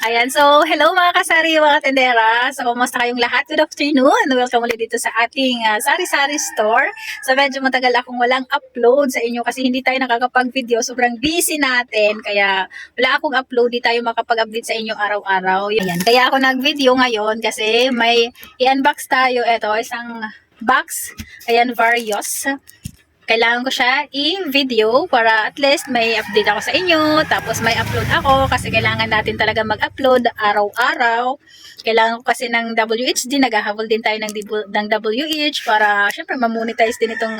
Ayan, so hello mga kasari, mga tendera. So, kumusta kayong lahat? Good afternoon. Welcome ulit dito sa ating ah, sari-sari store. So, medyo matagal akong walang upload sa inyo kasi hindi tayo nakakapag-video. Sobrang busy natin. Kaya wala akong upload, di tayo makapag-update sa inyo araw-araw. Ayan, kaya ako nag-video ngayon kasi may i-unbox tayo. Ito, isang box. Ayan, various kailangan ko siya i-video para at least may update ako sa inyo, tapos may upload ako kasi kailangan natin talaga mag-upload araw-araw. Kailangan ko kasi ng WHD, naghahabol din tayo ng, ng WH para syempre mamonetize din itong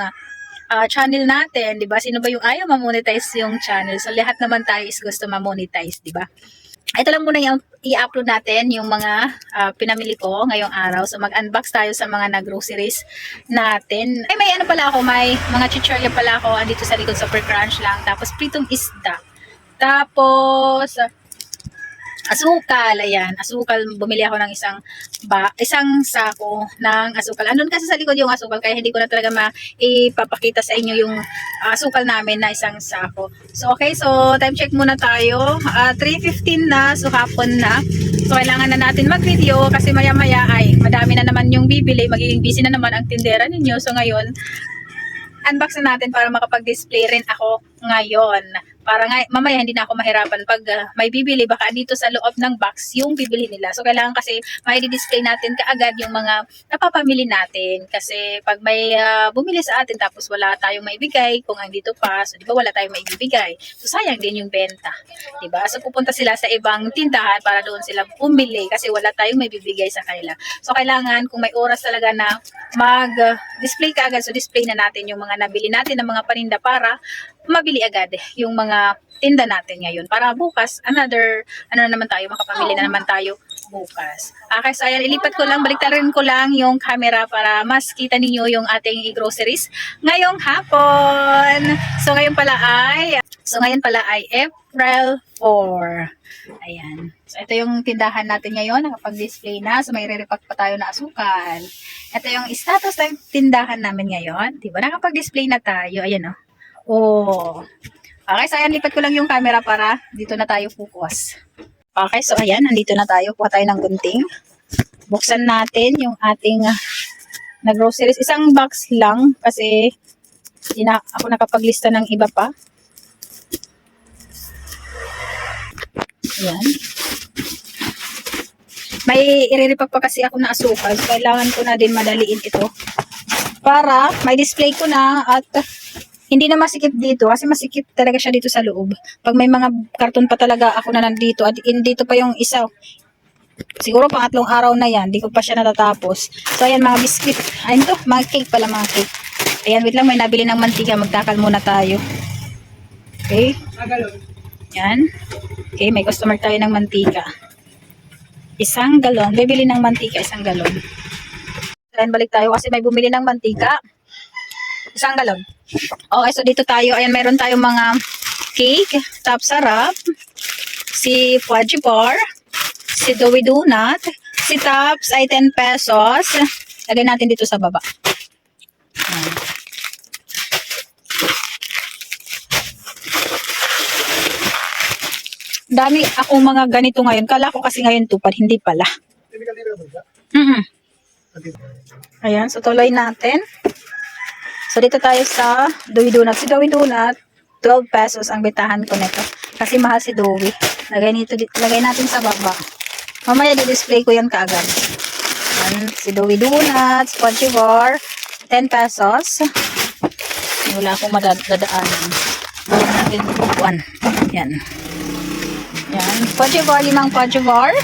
ah, channel natin, 'di ba? Sino ba yung ayaw mamonetize yung channel? So lahat naman tayo is gusto mamonetize, 'di ba? Ito lang muna yung i-upload natin yung mga ah, pinamili ko ngayong araw. So mag-unbox tayo sa mga na-groceries natin. Ay, may ano pala ako, may mga chichorya pala ako andito sa likod Super Crunch lang. Tapos pritong isda. Tapos ah, asukal, ayan. Asukal, bumili ako ng isang ba, isang sako ng asukal. Andun kasi sa likod yung asukal kaya hindi ko na talaga maipapakita sa inyo yung asukal namin na isang sako. So okay, so time check muna tayo. Ah, 3:15 na, so hapon na. So kailangan na natin mag-video kasi maya-maya ay madami na naman yung bibili, magiging busy na naman ang tindera ninyo. So ngayon, unbox na natin para makapag-display rin ako ngayon. Para nga, mamaya hindi na ako mahirapan pag ah, may bibili, baka dito sa loob ng box yung bibili nila. So, kailangan kasi may display natin kaagad yung mga napapamili natin. Kasi pag may ah, bumili sa atin tapos wala tayong maibigay, kung andito pa, so di ba wala tayong maibibigay. So, sayang din yung benta. Di ba? So, pupunta sila sa ibang tindahan para doon sila bumili kasi wala tayong maibibigay sa kanila. So, kailangan kung may oras talaga na mag-display ka agad, so display na natin yung mga nabili natin ng mga paninda para mabili agad yung mga tinda natin ngayon. Para bukas, another, ano na naman tayo, makapamili na naman tayo bukas. Okay, so ayan, ilipat ko lang, baliktarin ko lang yung camera para mas kita ninyo yung ating groceries ngayong hapon. So ngayon pala ay, so ngayon pala ay April 4. Ayan. So ito yung tindahan natin ngayon, nakapag-display na. So may re-repack pa tayo na asukal. Ito yung status ng tindahan namin ngayon. Diba? Nakapag-display na tayo. Ayan o. Oh. Okay, so ayan, lipat ko lang yung camera para dito na tayo focus. Okay, so ayan, nandito na tayo. Kuha tayo ng gunting. Buksan natin yung ating ah, na groceries. Isang box lang kasi hindi na ako nakapaglista ng iba pa. Ayan. May iriripak pa kasi ako na asukal. So, kailangan ko na din madaliin ito. Para may display ko na at hindi na masikip dito kasi masikip talaga siya dito sa loob. Pag may mga karton pa talaga ako na nandito at dito pa yung isa. Siguro pangatlong araw na yan, di ko pa siya natatapos. So ayan mga biscuit. Ayun to, mga cake pala mga cake. Ayan, wait lang, may nabili ng mantika. Magtakal muna tayo. Okay. Yan. Okay, may customer tayo ng mantika. Isang galon. Bibili ng mantika, isang galon. Ayan, balik tayo kasi may bumili ng mantika. Isang galon. Okay, so dito tayo. Ayan, meron tayong mga cake, top sarap, si Fudgy Bar, si Doughy Donut, si Tops ay 10 pesos. Lagay natin dito sa baba. Ayan. Dami akong mga ganito ngayon. Kala ko kasi ngayon tupad, hindi pala. Mm Ayan, so tuloy natin. So dito tayo sa Doughy Donut. Si Doughy Donut, 12 pesos ang bitahan ko nito. Kasi mahal si Doughy. Lagay, nito, lagay natin sa baba. Mamaya di-display ko yan kaagad. Yan, si Doughy Donut, Spongy Bar, 10 pesos. Wala akong madadaanan. Natin upuan. Yan. Yan. Bar, limang Spongy Bar.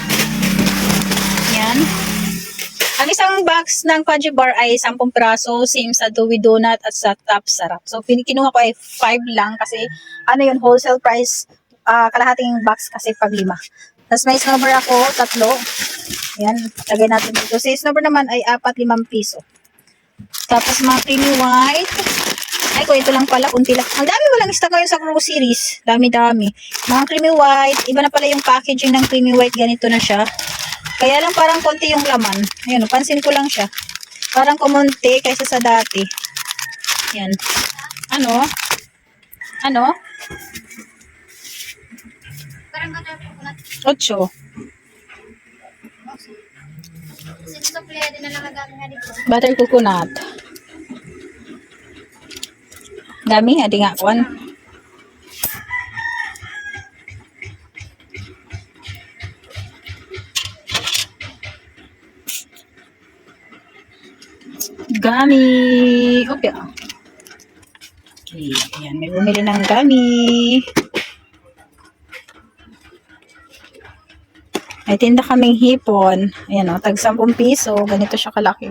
Yan. Ang isang box ng Fudgy Bar ay 10 piraso, same sa Doughy Donut at sa Top Sarap. So, kinuha ko ay 5 lang kasi ano yun, wholesale price, ah, kalahating box kasi pag lima. Tapos may snowbar ako, tatlo. Yan, lagay natin dito. Si snowbar naman ay 4-5 piso. Tapos mga creamy white. Ay, ko ito lang pala, kunti lang. Ang dami walang stock ngayon sa groceries. Dami-dami. Mga creamy white. Iba na pala yung packaging ng creamy white. Ganito na siya. Kaya lang parang konti yung laman. Ayun, pansin ko lang siya. Parang kumunti kaysa sa dati. Yan. Ano? Ano? Parang. Ocho. Butter coconut. Dami, adi nga kwan. Gami. Okay. Okay, ayan. May bumili ng gami. May tinda kaming hipon. Ayan o, tag 10 piso. Ganito siya kalaki.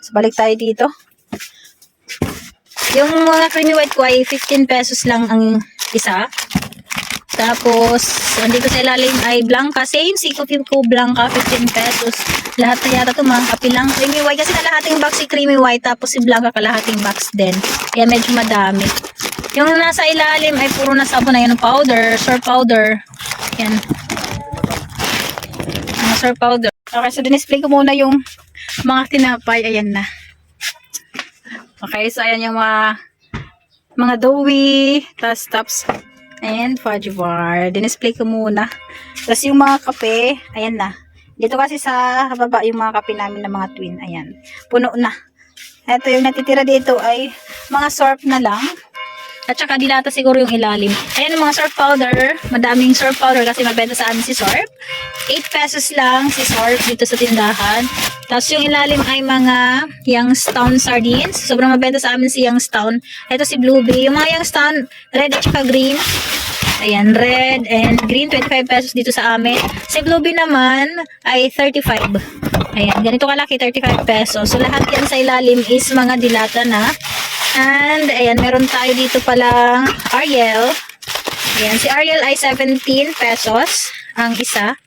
So, balik tayo dito. Yung mga creamy white ko ay 15 pesos lang ang isa. Tapos, andito sa ilalim ay blanca. Same, si Coffee ko blanca, 15 pesos. Lahat na yata ito mga kape lang. Creamy white kasi kalahating box si creamy white. Tapos si blanca kalahating box din. Kaya medyo madami. Yung nasa ilalim ay puro na sabon na yun powder, shore powder. Yan. Mga shore powder. Okay, so dinisplay ko muna yung mga tinapay. Ayan na. Okay, so ayan yung mga mga doughy, tas tops, and fudge bar. Dinisplay ko muna. Tapos yung mga kape, ayan na. Dito kasi sa baba yung mga kape namin ng mga twin. Ayan. Puno na. Ito yung natitira dito ay mga sorb na lang. At saka dilata siguro yung ilalim. Ayan yung mga surf powder. Madaming surf powder kasi mabenta sa amin si surf. 8 pesos lang si surf dito sa tindahan. Tapos yung ilalim ay mga Youngstown sardines. Sobrang mabenta sa amin si Youngstown. Ito si Blueberry. Yung mga Youngstown, red at saka green. Ayan, red and green, 25 pesos dito sa amin. Si Blueberry naman ay 35. Ayan, ganito kalaki, 35 pesos. So lahat yan sa ilalim is mga dilata na. And, ayan, meron tayo dito palang Ariel. Ayan, si Ariel ay 17 pesos ang isa.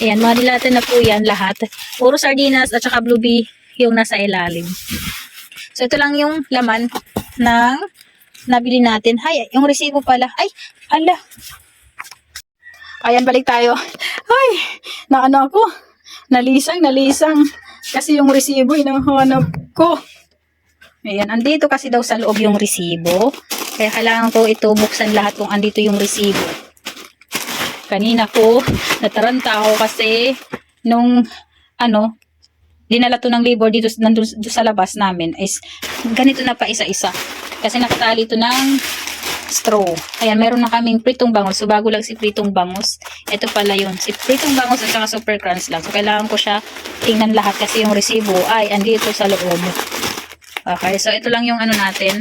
Ayan, mga dilata na po yan lahat. Puro sardinas at saka blue bee yung nasa ilalim. So, ito lang yung laman ng nabili natin. Hay, yung resibo pala. Ay, ala. Ayan, balik tayo. Ay, naano ako. Nalisang, nalisang. Kasi yung resibo, inahanap ko. Ayan, andito kasi daw sa loob yung resibo. Kaya kailangan ko ito buksan lahat kung andito yung resibo. Kanina ko, nataranta ako kasi nung ano, dinala to ng labor dito nandun, doon sa labas namin is ganito na pa isa-isa. Kasi nakatali ito ng straw. Ayan, meron na kaming pritong bangus. So, bago lang si pritong bangus. Ito pala yun. Si pritong bangus at saka super crunch lang. So, kailangan ko siya tingnan lahat kasi yung resibo ay andito sa loob. Okay, so ito lang yung ano natin.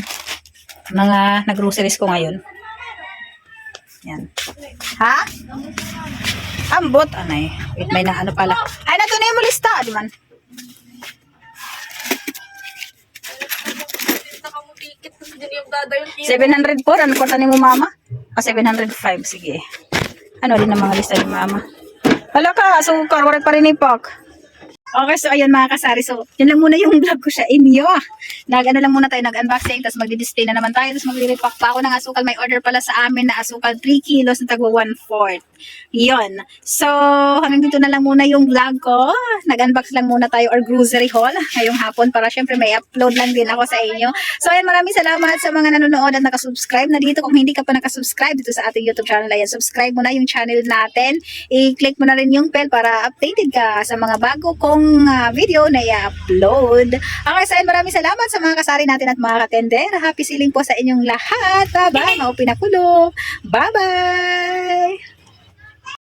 Mga nag-groceries ko ngayon. Yan. Ha? Ambot, anay. Wait, may na ano pala. Ay, natunay mo lista, di man. Dada yung 704, ano kwarta ni mo mama? O 705, sige. Ano din ang mga lista ni mama? Hala ka, so karwaret pa rin ni Pak. Okay, so ayun mga kasari. So, yun lang muna yung vlog ko sa inyo. Nag-ano lang muna tayo, nag-unboxing, tapos magdi-display na naman tayo, tapos magre-repack pa ako ng asukal. May order pala sa amin na asukal 3 kilos na tagwa 1-4. Yun. So, hanggang dito na lang muna yung vlog ko. Nag-unbox lang muna tayo or grocery haul ngayong hapon para syempre may upload lang din ako sa inyo. So, ayan, maraming salamat sa mga nanonood at nakasubscribe na dito. Kung hindi ka pa nakasubscribe dito sa ating YouTube channel, ayan, subscribe mo na yung channel natin. I-click mo na rin yung bell para updated ka sa mga bago kong ah, video na i-upload. Okay, so maraming salamat sa mga kasari natin at mga katender. Happy siling po sa inyong lahat. Bye-bye. Maupin na kulo. Bye-bye.